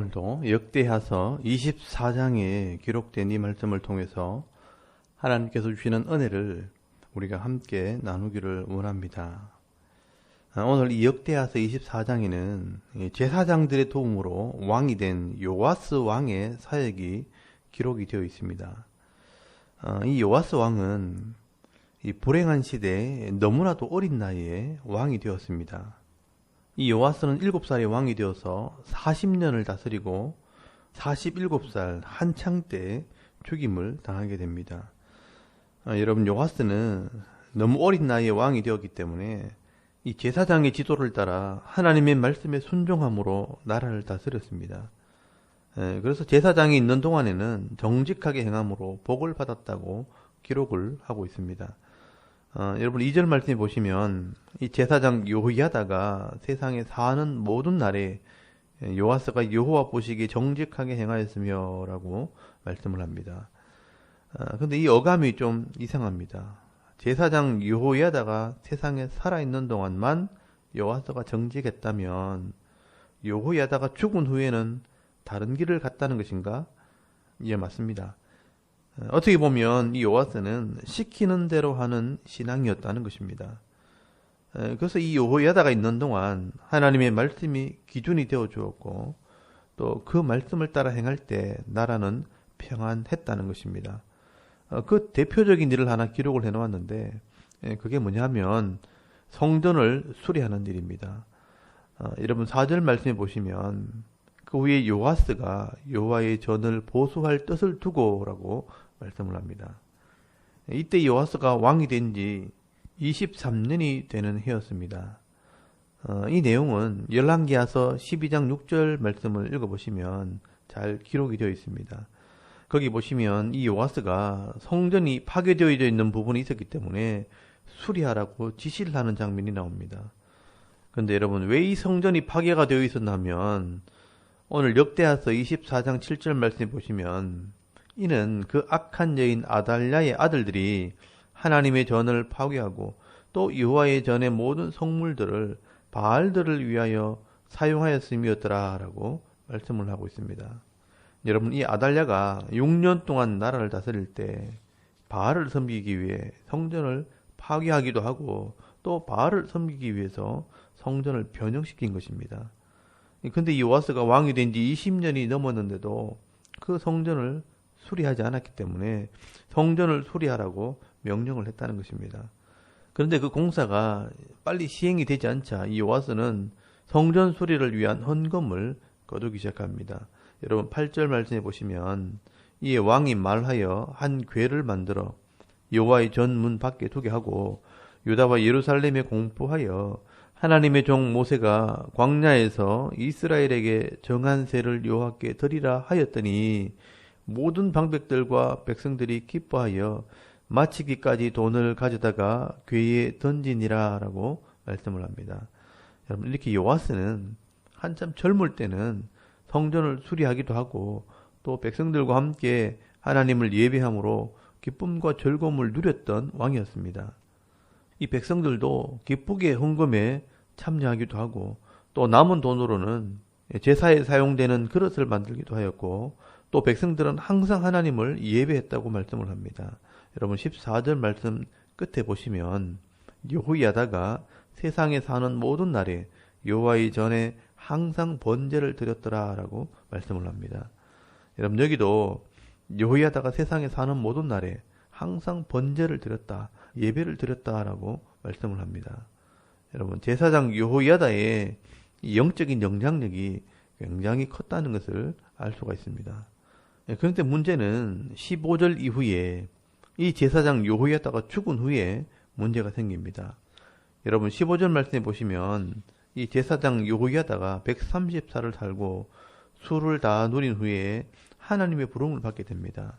오늘도 역대하서 24장에 기록된 이 말씀을 통해서 하나님께서 주시는 은혜를 우리가 함께 나누기를 원합니다. 아, 오늘 이 역대하서 24장에는 제사장들의 도움으로 왕이 된 요아스 왕의 사역이 기록이 되어 있습니다. 아, 이 요아스 왕은 이 불행한 시대에 너무나도 어린 나이에 왕이 되었습니다. 이 요아스는 7살에 왕이 되어서 40년을 다스리고 47살 한창 때 죽임을 당하게 됩니다. 아, 여러분 요아스는 너무 어린 나이에 왕이 되었기 때문에 이 제사장의 지도를 따라 하나님의 말씀에 순종함으로 나라를 다스렸습니다. 에, 그래서 제사장이 있는 동안에는 정직하게 행함으로 복을 받았다고 기록을 하고 있습니다. 어, 여러분 2절 말씀에 보시면 이 제사장 요호야다가 세상에 사는 모든 날에 요하스가 여호와 보시기에 정직하게 행하였으며라고 말씀을 합니다. 어, 근데 이 어감이 좀 이상합니다. 제사장 요호야다가 세상에 살아있는 동안만 요하스가 정직했다면 요호야다가 죽은 후에는 다른 길을 갔다는 것인가? 예, 맞습니다. 어떻게 보면 이 요아스는 시키는 대로 하는 신앙이었다는 것입니다. 그래서 이 요호야다가 있는 동안 하나님의 말씀이 기준이 되어 주었고 또 그 말씀을 따라 행할 때 나라는 평안했다는 것입니다. 어, 그 대표적인 일을 하나 기록을 해 놓았는데 그게 뭐냐면 성전을 수리하는 일입니다. 어, 여러분 4절 말씀해 보시면 그 후에 요아스가 요와의 전을 보수할 뜻을 두고라고 말씀을 합니다. 이때 요아스가 왕이 된 지 23년이 되는 해였습니다. 어, 이 내용은 열왕기하서 12장 6절 말씀을 읽어보시면 잘 기록이 되어 있습니다. 거기 보시면 이 요아스가 성전이 파괴되어 있는 부분이 있었기 때문에 수리하라고 지시를 하는 장면이 나옵니다. 그런데 여러분 왜 이 성전이 파괴가 되어 있었냐면 오늘 역대하서 24장 7절 말씀에 보시면 이는 그 악한 여인 아달랴의 아들들이 하나님의 전을 파괴하고 또 여호와의 전의 모든 성물들을 바알들을 위하여 사용하였음이었더라라고 말씀을 하고 있습니다. 여러분 이 아달랴가 6년 동안 나라를 다스릴 때 바알을 섬기기 위해 성전을 파괴하기도 하고 또 바알을 섬기기 위해서 성전을 변형시킨 것입니다. 근데 이 요아스가 왕이 된 지 20년이 넘었는데도 그 성전을 수리하지 않았기 때문에 성전을 수리하라고 명령을 했다는 것입니다. 그런데 그 공사가 빨리 시행이 되지 않자 이 요아스는 성전 수리를 위한 헌금을 거두기 시작합니다. 여러분 8절 말씀해 보시면 이에 왕이 말하여 한 궤를 만들어 여호와의 전문 밖에 두게 하고 유다와 예루살렘에 공포하여 하나님의 종 모세가 광야에서 이스라엘에게 정한 세를 여호와께 드리라 하였더니 모든 방백들과 백성들이 기뻐하여 마치기까지 돈을 가져다가 괴에 던지니라 라고 말씀을 합니다. 여러분 이렇게 요아스는 한참 젊을 때는 성전을 수리하기도 하고 또 백성들과 함께 하나님을 예배함으로 기쁨과 즐거움을 누렸던 왕이었습니다. 이 백성들도 기쁘게 헌금에 참여하기도 하고 또 남은 돈으로는 제사에 사용되는 그릇을 만들기도 하였고 또 백성들은 항상 하나님을 예배했다고 말씀을 합니다. 여러분 14절 말씀 끝에 보시면 여호야다가 세상에 사는 모든 날에 여호와의 전에 항상 번제를 드렸더라라고 말씀을 합니다. 여러분 여기도 여호야다가 세상에 사는 모든 날에 항상 번제를 드렸다, 예배를 드렸다라고 말씀을 합니다. 여러분 제사장 여호야다의 영적인 영향력이 굉장히 컸다는 것을 알 수가 있습니다. 예, 그런데 문제는 15절 이후에 이 제사장 요호야다가 죽은 후에 문제가 생깁니다. 여러분 15절 말씀해 보시면 이 제사장 요호야다가 130살을 살고 술을 다 누린 후에 하나님의 부름을 받게 됩니다.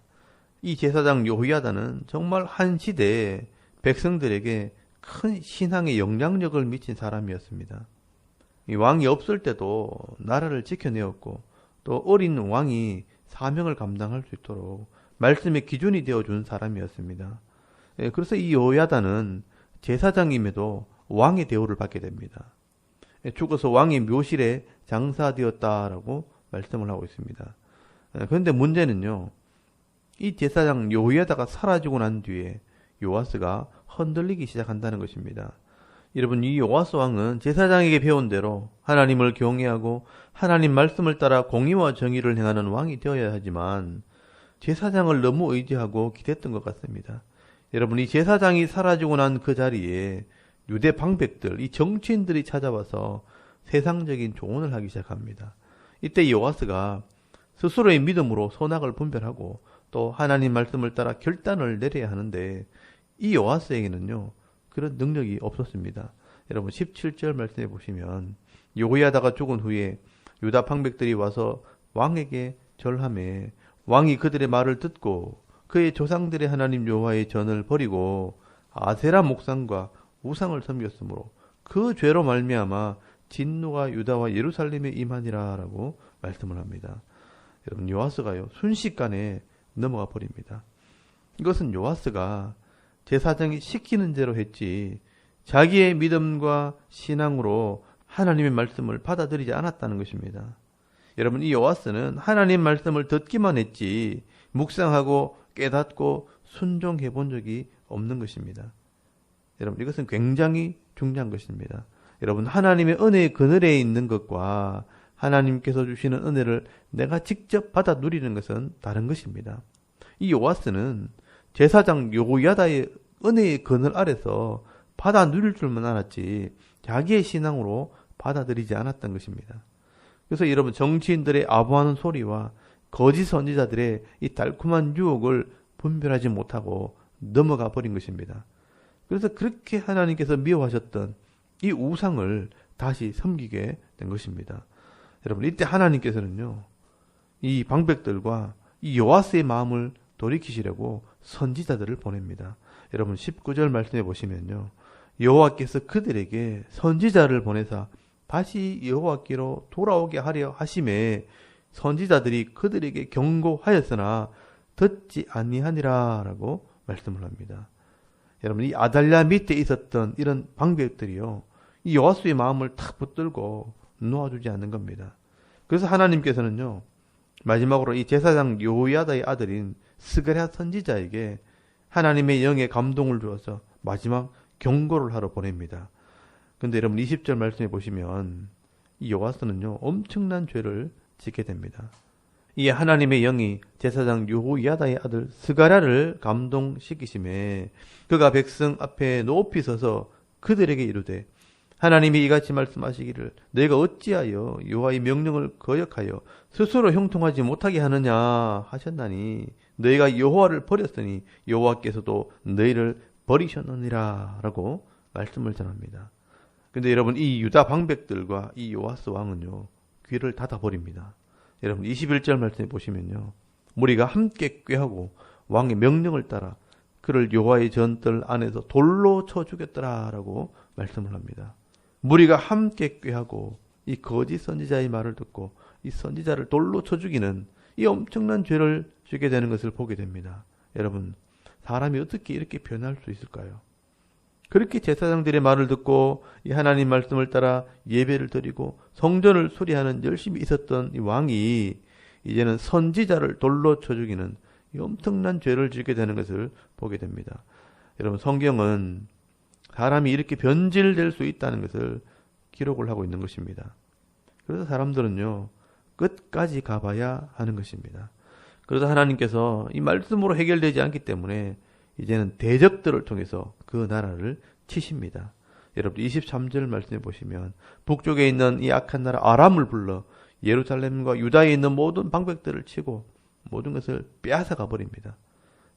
이 제사장 요호야다는 정말 한 시대에 백성들에게 큰 신앙의 영향력을 미친 사람이었습니다. 이 왕이 없을 때도 나라를 지켜내었고 또 어린 왕이 사명을 감당할 수 있도록 말씀의 기준이 되어준 사람이었습니다. 예, 그래서 이 여야다는 제사장임에도 왕의 대우를 받게 됩니다. 예, 죽어서 왕의 묘실에 장사되었다라고 말씀을 하고 있습니다. 예, 그런데 문제는요. 이 제사장 요이하다가 사라지고 난 뒤에 요아스가 흔들리기 시작한다는 것입니다. 여러분 이 요아스 왕은 제사장에게 배운 대로 하나님을 경외하고 하나님 말씀을 따라 공의와 정의를 행하는 왕이 되어야 하지만 제사장을 너무 의지하고 기댔던 것 같습니다. 여러분 이 제사장이 사라지고 난 그 자리에 유대 방백들, 이 정치인들이 찾아와서 세상적인 조언을 하기 시작합니다. 이때 요아스가 스스로의 믿음으로 선악을 분별하고 또 하나님 말씀을 따라 결단을 내려야 하는데 이 요아스에게는요 그런 능력이 없었습니다. 여러분 17절 말씀해 보시면 요야다가 죽은 후에 유다 방백들이 와서 왕에게 절함에 왕이 그들의 말을 듣고 그의 조상들의 하나님 여호와의 전을 버리고 아세라 목상과 우상을 섬겼으므로 그 죄로 말미암아 진노가 유다와 예루살렘에 임하니라라고 말씀을 합니다. 여러분 요아스가요 순식간에 넘어가 버립니다. 이것은 요아스가 제사장이 시키는 대로 했지 자기의 믿음과 신앙으로 하나님의 말씀을 받아들이지 않았다는 것입니다. 여러분 이 요아스는 하나님 말씀을 듣기만 했지 묵상하고 깨닫고 순종해 본 적이 없는 것입니다. 여러분 이것은 굉장히 중요한 것입니다. 여러분 하나님의 은혜의 그늘에 있는 것과 하나님께서 주시는 은혜를 내가 직접 받아 누리는 것은 다른 것입니다. 이 요아스는 제사장 요야다의 은혜의 그늘 아래서 받아 누릴 줄만 알았지 자기의 신앙으로 받아들이지 않았던 것입니다. 그래서 여러분 정치인들의 아부하는 소리와 거짓 선지자들의 이 달콤한 유혹을 분별하지 못하고 넘어가 버린 것입니다. 그래서 그렇게 하나님께서 미워하셨던 이 우상을 다시 섬기게 된 것입니다. 여러분 이때 하나님께서는요 이 방백들과 이 요아스의 마음을 돌이키시려고 선지자들을 보냅니다. 여러분 19절 말씀해 보시면요. 여호와께서 그들에게 선지자를 보내사 다시 여호와께로 돌아오게 하려 하심에 선지자들이 그들에게 경고하였으나 듣지 아니하니라라고 말씀을 합니다. 여러분 이 아달랴 밑에 있었던 이런 방백들이요. 이 여호와수의 마음을 탁 붙들고 놓아주지 않는 겁니다. 그래서 하나님께서는요. 마지막으로 이 제사장 요야다의 아들인 스가랴 선지자에게 하나님의 영의 감동을 주어서 마지막 경고를 하러 보냅니다. 근데 여러분 20절 말씀해 보시면 이 요아스는요 엄청난 죄를 짓게 됩니다. 이 하나님의 영이 제사장 요호야다의 아들 스가랴를 감동시키심에 그가 백성 앞에 높이 서서 그들에게 이르되 하나님이 이같이 말씀하시기를 내가 어찌하여 여호와의 명령을 거역하여 스스로 형통하지 못하게 하느냐 하셨나니 너희가 여호와를 버렸으니 여호와께서도 너희를 버리셨느니라라고 말씀을 전합니다. 근데 여러분 이 유다 방백들과 이 요아스 왕은요 귀를 닫아 버립니다. 여러분 21절 말씀해 보시면요 무리가 함께 꾀하고 왕의 명령을 따라 그를 여호와의 전뜰 안에서 돌로 쳐 죽였더라라고 말씀을 합니다. 무리가 함께 꾀하고 이 거짓 선지자의 말을 듣고 이 선지자를 돌로 쳐 죽이는 이 엄청난 죄를 지게 되는 것을 보게 됩니다. 여러분, 사람이 어떻게 이렇게 변할 수 있을까요? 그렇게 제사장들의 말을 듣고 이 하나님 말씀을 따라 예배를 드리고 성전을 수리하는 열심히 있었던 이 왕이 이제는 선지자를 돌로 쳐 죽이는 엄청난 죄를 짓게 되는 것을 보게 됩니다. 여러분 성경은 사람이 이렇게 변질될 수 있다는 것을 기록을 하고 있는 것입니다. 그래서 사람들은요, 끝까지 가봐야 하는 것입니다. 그래서 하나님께서 이 말씀으로 해결되지 않기 때문에 이제는 대적들을 통해서 그 나라를 치십니다. 여러분 23절 말씀해 보시면 북쪽에 있는 이 악한 나라 아람을 불러 예루살렘과 유다에 있는 모든 방백들을 치고 모든 것을 빼앗아가 버립니다.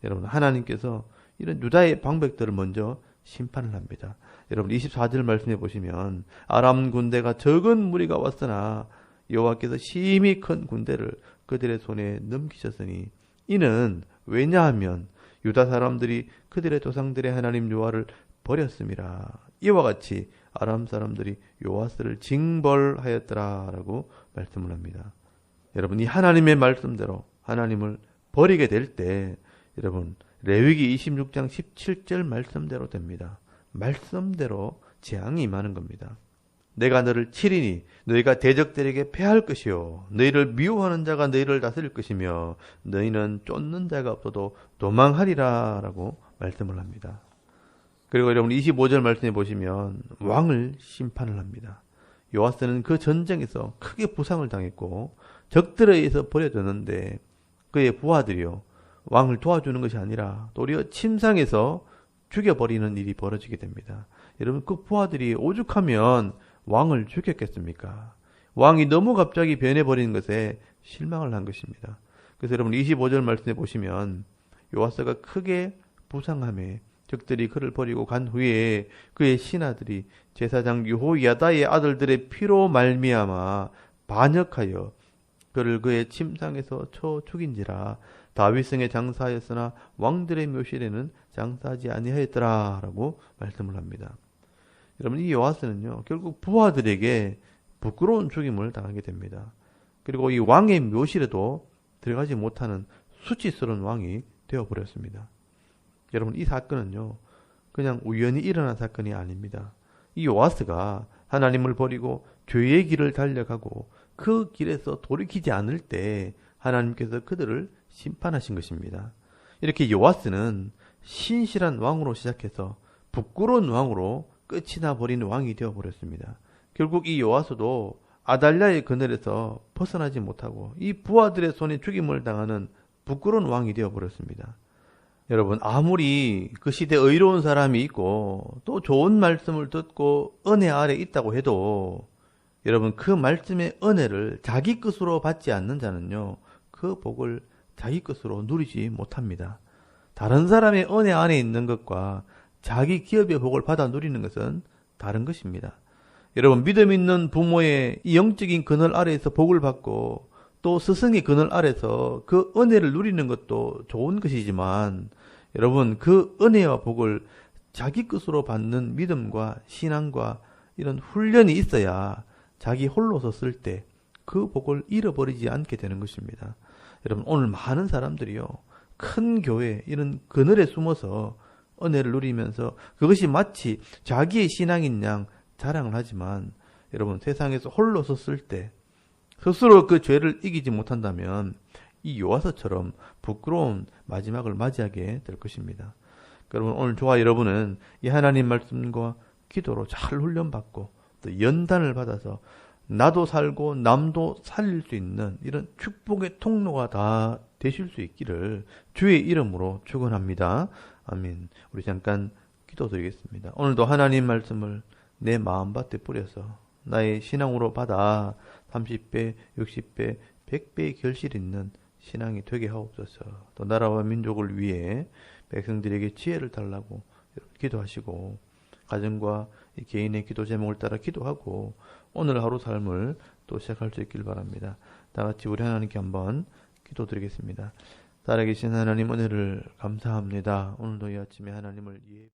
여러분 하나님께서 이런 유다의 방백들을 먼저 심판을 합니다. 여러분 24절 말씀해 보시면 아람 군대가 적은 무리가 왔으나 여호와께서 심히 큰 군대를 그들의 손에 넘기셨으니 이는 왜냐하면 유다 사람들이 그들의 조상들의 하나님 여호와를 버렸습니다. 이와 같이 아람 사람들이 요아스를 징벌하였더라라고 말씀을 합니다. 여러분 이 하나님의 말씀대로 하나님을 버리게 될 때 여러분 레위기 26장 17절 말씀대로 됩니다. 말씀대로 재앙이 임하는 겁니다. 내가 너를 치리니 너희가 대적들에게 패할 것이요 너희를 미워하는 자가 너희를 다스릴 것이며 너희는 쫓는 자가 없어도 도망하리라라고 말씀을 합니다. 그리고 여러분 25절 말씀해 보시면 왕을 심판을 합니다. 요아스는 그 전쟁에서 크게 부상을 당했고 적들에 의해서 버려졌는데 그의 부하들이요 왕을 도와주는 것이 아니라 도리어 침상에서 죽여버리는 일이 벌어지게 됩니다. 여러분 그 부하들이 오죽하면 왕을 죽였겠습니까? 왕이 너무 갑자기 변해버리는 것에 실망을 한 것입니다. 그래서 여러분 25절 말씀해 보시면 요아스가 크게 부상함에 적들이 그를 버리고 간 후에 그의 신하들이 제사장 유호야다의 아들들의 피로 말미암아 반역하여 그를 그의 침상에서 쳐 죽인지라 다윗성에 장사하였으나 왕들의 묘실에는 장사하지 아니하였더라라고 말씀을 합니다. 여러분 이 요아스는요 결국 부하들에게 부끄러운 죽임을 당하게 됩니다. 그리고 이 왕의 묘실에도 들어가지 못하는 수치스러운 왕이 되어버렸습니다. 여러분 이 사건은요 그냥 우연히 일어난 사건이 아닙니다. 이 요아스가 하나님을 버리고 죄의 길을 달려가고 그 길에서 돌이키지 않을 때 하나님께서 그들을 심판하신 것입니다. 이렇게 요아스는 신실한 왕으로 시작해서 부끄러운 왕으로 끝이 나버리는 왕이 되어버렸습니다. 결국 이 요아스도 아달랴의 그늘에서 벗어나지 못하고 이 부하들의 손에 죽임을 당하는 부끄러운 왕이 되어버렸습니다. 여러분 아무리 그 시대 의로운 사람이 있고 또 좋은 말씀을 듣고 은혜 아래 있다고 해도 여러분 그 말씀의 은혜를 자기 것으로 받지 않는 자는요 그 복을 자기 것으로 누리지 못합니다. 다른 사람의 은혜 안에 있는 것과 자기 기업의 복을 받아 누리는 것은 다른 것입니다. 여러분 믿음 있는 부모의 이 영적인 그늘 아래에서 복을 받고 또 스승의 그늘 아래서 그 은혜를 누리는 것도 좋은 것이지만 여러분 그 은혜와 복을 자기 것으로 받는 믿음과 신앙과 이런 훈련이 있어야 자기 홀로 섰을 때 그 복을 잃어버리지 않게 되는 것입니다. 여러분 오늘 많은 사람들이요 큰 교회 이런 그늘에 숨어서 은혜를 누리면서 그것이 마치 자기의 신앙인 양 자랑을 하지만 여러분 세상에서 홀로 섰을 때 스스로 그 죄를 이기지 못한다면 이 요아서처럼 부끄러운 마지막을 맞이하게 될 것입니다. 여러분 오늘 저와 여러분은 이 하나님 말씀과 기도로 잘 훈련받고 또 연단을 받아서 나도 살고 남도 살릴 수 있는 이런 축복의 통로가 다 되실 수 있기를 주의 이름으로 축원합니다. 아멘. 우리 잠깐 기도드리겠습니다. 오늘도 하나님 말씀을 내 마음밭에 뿌려서 나의 신앙으로 받아 30배, 60배, 100배의 결실 있는 신앙이 되게 하옵소서. 또 나라와 민족을 위해 백성들에게 지혜를 달라고 기도하시고 가정과 개인의 기도 제목을 따라 기도하고 오늘 하루 삶을 또 시작할 수 있길 바랍니다. 다 같이 우리 하나님께 한번 기도드리겠습니다. 살아계신 하나님 은혜를 감사합니다. 오늘도 이 아침에 하나님을 예